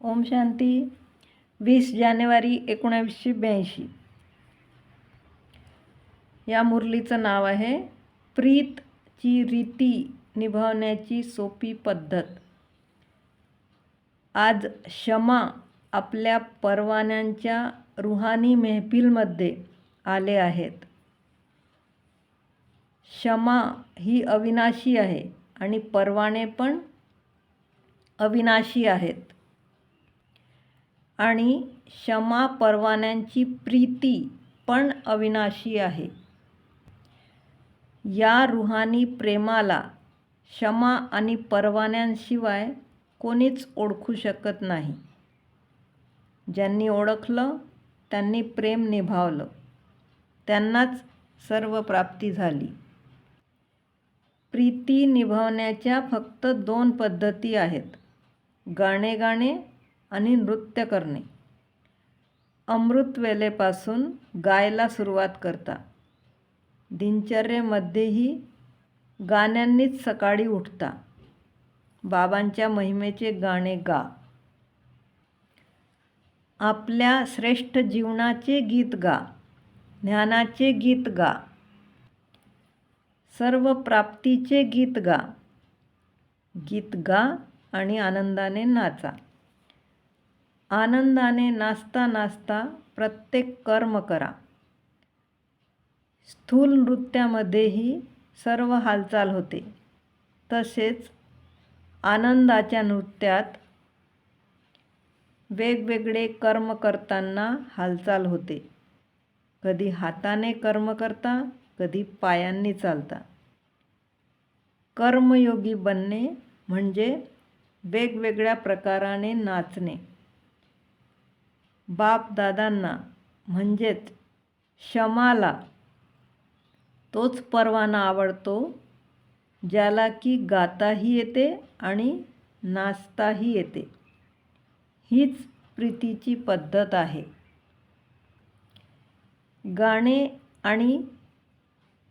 ओम शांती. वीस जानेवारी एकोणावीसशे ब्याऐंशी. या मुरलीचं नाव आहे प्रीतची रीती निभावण्याची सोपी पद्धत. आज क्षमा आपल्या परवान्यांच्या रुहानी मेहफिलमध्ये आले आहेत. क्षमा ही अविनाशी आहे आणि परवाने पण अविनाशी आहेत. आणि क्षमा परवान्यांची प्रीती पण अविनाशी आहे. या रुहानी प्रेमाला क्षमा आणि परवान्यांशिवाय कोणीच ओळखू शकत नाही. ज्यांनी ओळखलं त्यांनी प्रेम निभावलं. त्यांनाच सर्व प्राप्ती झाली. प्रीती निभावण्याच्या फक्त दोन पद्धती आहेत. गाणे गाणे आणि नृत्य करणे. अमृतवेलेपासून गायला सुरुवात करता. दिनचर्येमध्येही गाण्यांनीच सकाळी उठता. बाबांच्या महिमेचे गाणे गा. आपल्या श्रेष्ठ जीवनाचे गीत गा. ज्ञानाचे गीत गा. सर्व प्राप्तीचे गीत गा. गीत गा आणि आनंदाने नाचा. आनंदाने नाचता नाचता प्रत्येक कर्म करा. स्थूल नृत्यामध्येही सर्व हालचाल होते. तसेच आनंदाच्या नृत्यात वेगवेगळे कर्म करताना हालचाल होते. कधी हाताने कर्म करता कधी पायांनी चालता. कर्मयोगी बनणे म्हणजे वेगवेगळ्या प्रकाराने नाचणे. बापदादांना म्हणजेच शमाला तोच परवाना आवडतो ज्याला की गाताही येते आणि नाचताही येते. हीच प्रीतीची पद्धत आहे. गाणे आणि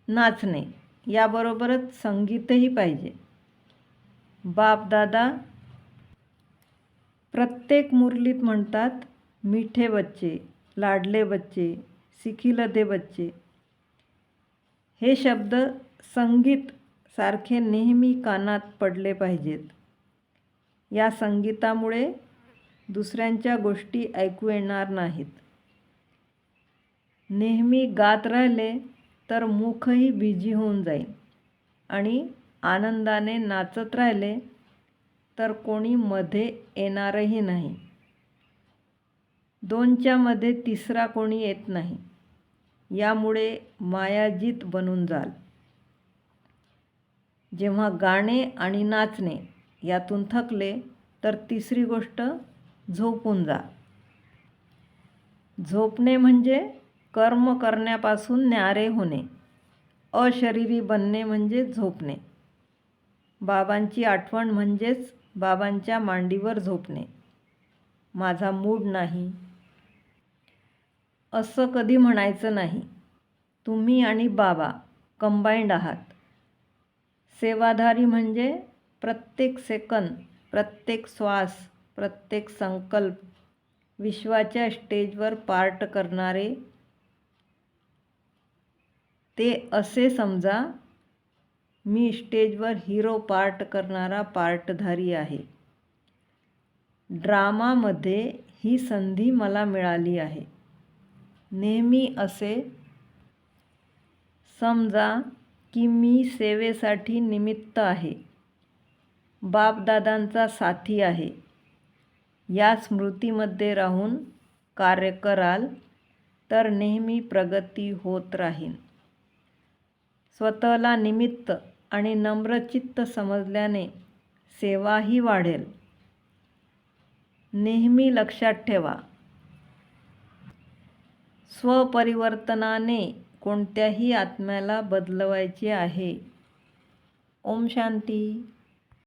नाचणे याबरोबरच संगीतही पाहिजे. बापदादा प्रत्येक मुरलीत म्हणतात मीठे बच्चे लाडले बच्चे सिखिलदे बच्चे. हे शब्द संगीत सारखे नेहमी कानात पडले पाहिजेत. या संगीतामुळे दुसऱ्यांच्या गोष्टी ऐकू येणार नाहीत. नेहमी गात राहिले तर मुखही बिझी होऊन जाईल आणि आनंदाने नाचत राहिले तर कोणी मध्ये येणारही नाही. दोनच्यामध्ये तिसरा कोणी येत नाही. यामुळे मायाजीत बनून जाल. जेव्हा गाणे आणि नाचणे यातून थकले तर तिसरी गोष्ट झोपून जा. झोपणे म्हणजे कर्म करण्यापासून न्यारे होणे. अशरीरी बनणे म्हणजे झोपणे. बाबांची आठवण म्हणजेच बाबांच्या मांडीवर झोपणे. माझा मूड नाही. असं कधी म्हणायचं नाही. तुम्ही आणि बाबा कंबाईंड आहात. सेवाधारी म्हणजे प्रत्येक सेकंद प्रत्येक श्वास प्रत्येक संकल्प विश्वाच्या स्टेजवर पार्ट करणारे. ते असे समजा मी स्टेजवर हिरो पार्ट करणारा पार्टधारी आहे. ड्रामामध्ये ही संधी मला मिळाली आहे. नेहमी असे समजा की मी सेवेसाठी निमित्त आहे. बापदादांचा साथी आहे. या स्मृतीमध्ये राहून कार्य कराल तर नेहमी प्रगती होत राहील स्वतःला निमित्त आणि नम्रचित्त समजल्याने सेवाही वाढेल. नेहमी लक्षात ठेवा स्वपरिवर्तनाने कोणत्याही आत्म्याला बदलवायचे आहे. ओम शांती.